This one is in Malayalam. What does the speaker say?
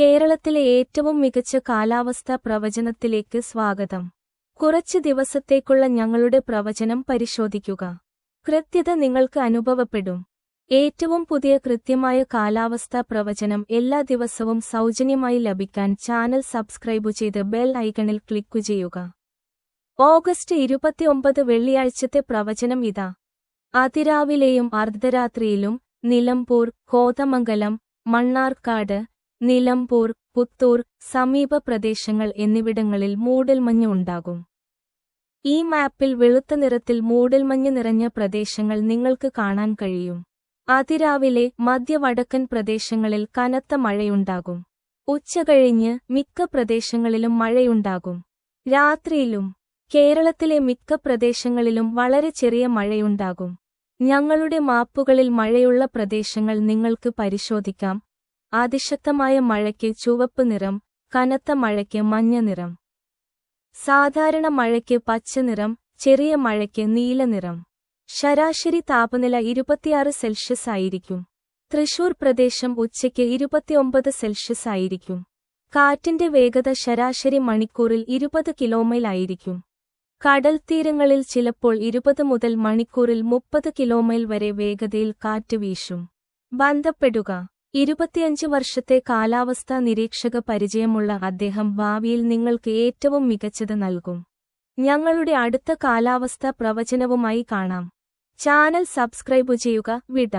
കേരളത്തിലെ ഏറ്റവും മികച്ച കാലാവസ്ഥാ പ്രവചനത്തിലേക്ക് സ്വാഗതം. കുറച്ച് ദിവസത്തേക്കുള്ള ഞങ്ങളുടെ പ്രവചനം പരിശോധിക്കുക. കൃത്യത നിങ്ങൾക്ക് അനുഭവപ്പെടും. ഏറ്റവും പുതിയ കൃത്യമായ കാലാവസ്ഥാ പ്രവചനം എല്ലാ ദിവസവും സൗജന്യമായി ലഭിക്കാൻ ചാനൽ സബ്സ്ക്രൈബ് ചെയ്ത് ബെൽ ഐക്കണിൽ ക്ലിക്കു ചെയ്യുക. ഓഗസ്റ്റ് ഇരുപത്തിയൊമ്പത് വെള്ളിയാഴ്ചത്തെ പ്രവചനം ഇതാ. അതിരാവിലെയും അർദ്ധരാത്രിയിലും നിലമ്പൂർ കോതമംഗലം മണ്ണാർക്കാട് നിലമ്പൂർ പുത്തൂർ സമീപ പ്രദേശങ്ങൾ എന്നിവിടങ്ങളിൽ മൂടൽമഞ്ഞ് ഉണ്ടാകും. ഈ മാപ്പിൽ വെളുത്ത നിറത്തിൽ മൂടൽമഞ്ഞ് നിറഞ്ഞ പ്രദേശങ്ങൾ നിങ്ങൾക്ക് കാണാൻ കഴിയും. അതിരാവിലെ മധ്യവടക്കൻ പ്രദേശങ്ങളിൽ കനത്ത മഴയുണ്ടാകും. ഉച്ചകഴിഞ്ഞ് മിക്ക പ്രദേശങ്ങളിലും മഴയുണ്ടാകും. രാത്രിയിലും കേരളത്തിലെ മിക്ക പ്രദേശങ്ങളിലും വളരെ ചെറിയ മഴയുണ്ടാകും. ഞങ്ങളുടെ മാപ്പുകളിൽ മഴയുള്ള പ്രദേശങ്ങൾ നിങ്ങൾക്ക് പരിശോധിക്കാം. അതിശക്തമായ മഴയ്ക്ക് ചുവപ്പ് നിറം കനത്ത മഴയ്ക്ക് മഞ്ഞ നിറം. സാധാരണ മഴയ്ക്ക് പച്ച നിറം ചെറിയ മഴയ്ക്ക് നീല നിറം. ശരാശരി താപനില ഇരുപത്തിയാറ് സെൽഷ്യസ് ആയിരിക്കും. തൃശൂർ പ്രദേശം ഉച്ചയ്ക്ക് ഇരുപത്തിയൊമ്പത് സെൽഷ്യസ് ആയിരിക്കും. കാറ്റിന്റെ വേഗത ശരാശരി മണിക്കൂറിൽ ഇരുപത് കിലോമൈൽ ആയിരിക്കും. കടൽ തീരങ്ങളിൽ ചിലപ്പോൾ ഇരുപത് മുതൽ മണിക്കൂറിൽ മുപ്പത് കിലോമൈൽ വരെ വേഗതയിൽ കാറ്റ് വീശും. ബന്ധപ്പെടുക. ഇരുപത്തിയഞ്ച് വർഷത്തെ കാലാവസ്ഥാ നിരീക്ഷക പരിചയമുള്ള അദ്ദേഹം ഭാവിയിൽ നിങ്ങൾക്ക് ഏറ്റവും മികച്ചത് നൽകും. ഞങ്ങളുടെ അടുത്ത കാലാവസ്ഥാ പ്രവചനവുമായി കാണാം. ചാനൽ സബ്സ്ക്രൈബ് ചെയ്യുക വിട.